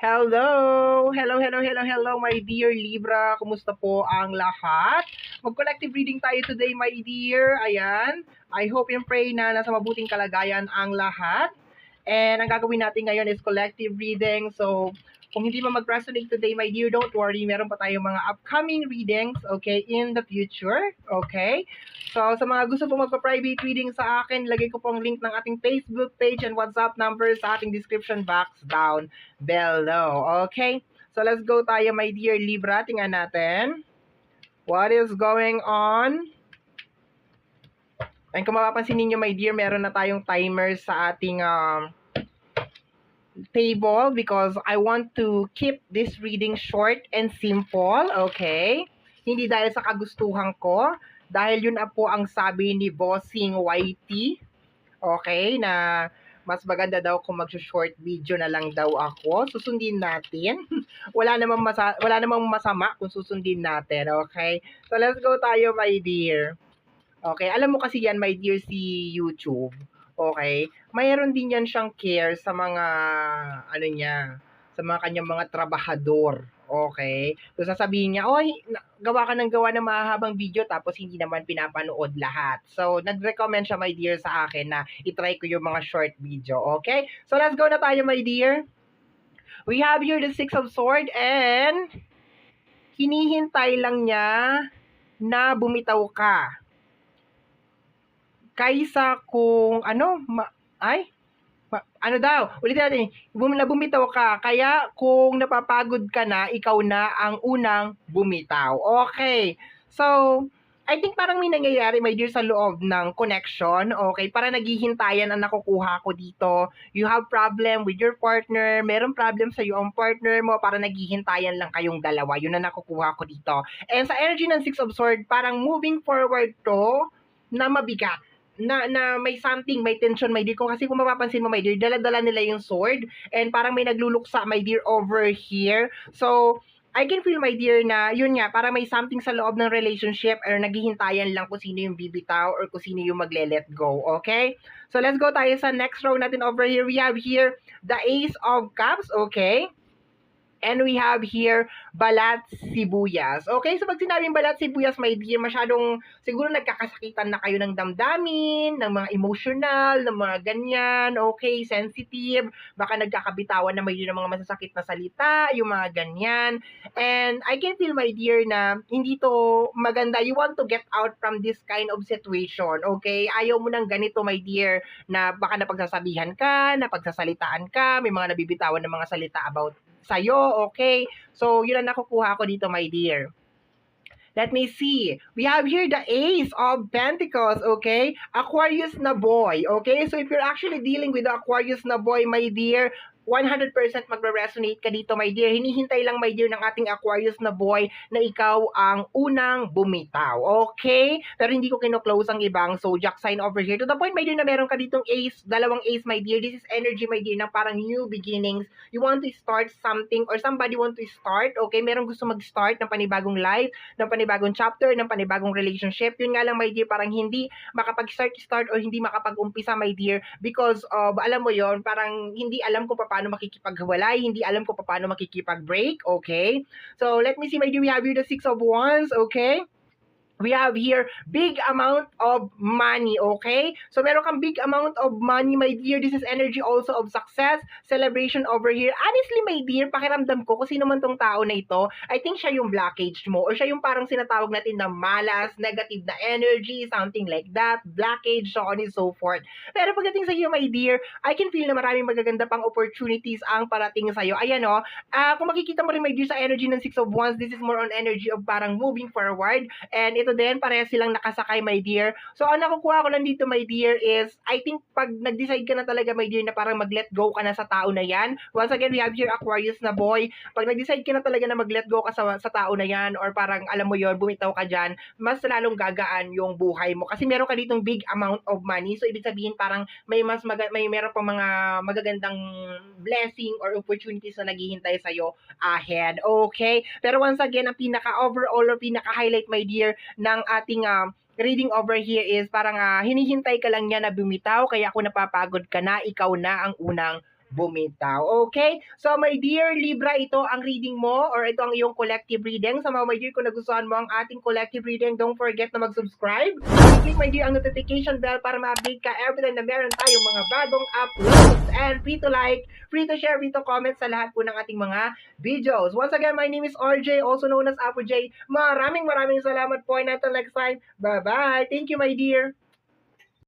Hello! Hello, hello, hello, hello, my dear Libra. Kumusta po ang lahat? Mag-collective reading tayo today, my dear. Ayan. I hope and pray na nasa mabuting kalagayan ang lahat. And ang gagawin natin ngayon is collective reading. So, kung hindi mo mag-resonate today, my dear, don't worry. Meron pa tayong mga upcoming readings, okay, in the future, okay? So, sa mga gusto po magpa-private reading sa akin, lagay ko pong link ng ating Facebook page and WhatsApp number sa ating description box down below, okay? So, let's go tayo, my dear Libra. Tingnan natin. What is going on? And kung mapapansin ninyo, my dear, meron na tayong timer sa ating um, table because I want to keep this reading short and simple, okay? Hindi dahil sa kagustuhan ko, dahil yun na po ang sabi ni Bossing YT, okay, na mas maganda daw kung mag-short video na lang daw ako. Susundin natin. wala namang masa wala namang masama kung susundin natin, okay? So let's go tayo, my dear. Okay, alam mo kasi yan, my dear, si YouTube okay, mayroon din yan siyang care sa mga, ano niya, sa mga kanyang mga trabahador. Okay? So, sasabihin niya, oy, gawa ka ng gawa ng mahahabang video tapos hindi naman pinapanood lahat. So, nag-recommend siya, my dear, sa akin na itry ko yung mga short video. Okay? So, let's go na tayo, my dear. We have here the Six of Sword and hinihintay lang niya na bumitaw ka kaysa kung ano, ma, ay, ma, ano daw, ulitin natin, bum, na bumitaw ka, kaya kung napapagod ka na, ikaw na ang unang bumitaw. Okay, so, I think parang may nangyayari, my dear, sa loob ng connection. Okay, para naghihintayan ang nakukuha ko dito. You have problem with your partner, meron problem sa iyo ang partner mo, para naghihintayan lang kayong dalawa. Yun ang nakukuha ko dito. And sa energy ng Six of Swords, parang moving forward to na mabigat na, na may something, may tension, my dear. Kung kasi kung mapapansin mo, my dear, dala-dala nila yung sword and parang may nagluluksa, my dear, over here. So, I can feel, my dear, na yun nga, parang may something sa loob ng relationship or naghihintayan lang kung sino yung bibitaw or kung sino yung magle-let go, okay? So, let's go tayo sa next row natin over here. We have here the Ace of Cups, okay? And we have here, balat sibuyas. Okay, so pag sinabing balat sibuyas, my dear, masyadong siguro nagkakasakitan na kayo ng damdamin, ng mga emotional, ng mga ganyan, okay, sensitive, baka nagkakabitawan na may ng mga masasakit na salita, yung mga ganyan. And I can feel, my dear, na hindi to maganda. You want to get out from this kind of situation, okay? Ayaw mo ng ganito, my dear, na baka napagsasabihan ka, napagsasalitaan ka, may mga nabibitawan ng mga salita about sa'yo, okay? So, yun ang nakukuha ko dito, my dear. Let me see. We have here the Ace of Pentacles, okay? Aquarius na boy, okay? So, if you're actually dealing with the Aquarius na boy, my dear, 100% magre-resonate ka dito, my dear. Hinihintay lang, my dear, ng ating Aquarius na boy na ikaw ang unang bumitaw. Okay? Pero hindi ko kino-close ang ibang zodiac sign over here. To the point, my dear, na meron ka ditong ace, dalawang ace, my dear. This is energy, my dear, ng parang new beginnings. You want to start something or somebody want to start, okay? Meron gusto mag-start ng panibagong life, ng panibagong chapter, ng panibagong relationship. Yun nga lang, my dear, parang hindi makapag-start-start or hindi makapag-umpisa, my dear, because of, alam mo yon parang hindi alam kung paano paano makikipaghiwalay, hindi alam ko paano makikipag-break, okay? So, let me see, my dear, we have here the Six of Wands, okay? We have here big amount of money, okay? So meron kang big amount of money, my dear. This is energy also of success, celebration over here. Honestly, my dear, pakiramdam ko kung sino man tong tao na ito, I think siya yung blockage mo or siya yung parang sinatawag natin na malas, negative na energy, something like that, blockage, so on and so forth. Pero pagdating sa iyo, my dear, I can feel na maraming magaganda pang opportunities ang parating sa iyo. Ayan o, oh, uh, kung makikita mo rin, my dear, sa energy ng Six of Wands, this is more on energy of parang moving forward and ito dito din, pareha silang nakasakay, my dear. So, ang nakukuha ko lang dito, my dear, is, I think, pag nag-decide ka na talaga, my dear, na parang mag-let go ka na sa tao na yan, once again, we have here Aquarius na boy, pag nag-decide ka na talaga na mag-let go ka sa, sa tao na yan, or parang, alam mo yon bumitaw ka dyan, mas lalong gagaan yung buhay mo. Kasi meron ka ditong big amount of money, so, ibig sabihin, parang, may mas, mag- may meron pang mga magagandang blessing or opportunities na naghihintay sa'yo ahead. Okay? Pero once again, ang pinaka-overall or pinaka-highlight, my dear, ng ating uh, reading over here is parang uh, hinihintay ka lang niya na bumitaw kaya kung napapagod ka na, ikaw na ang unang bumitaw. Okay? So, my dear Libra, ito ang reading mo or ito ang iyong collective reading. So, mga my dear, kung nagustuhan mo ang ating collective reading, don't forget na mag-subscribe. Click, my dear, ang notification bell para ma-update ka every time na meron tayong mga bagong uploads. And free to like, free to share, free to comment sa lahat po ng ating mga videos. Once again, my name is RJ, also known as Apo J. Maraming maraming salamat po and until next time, bye-bye. Thank you, my dear.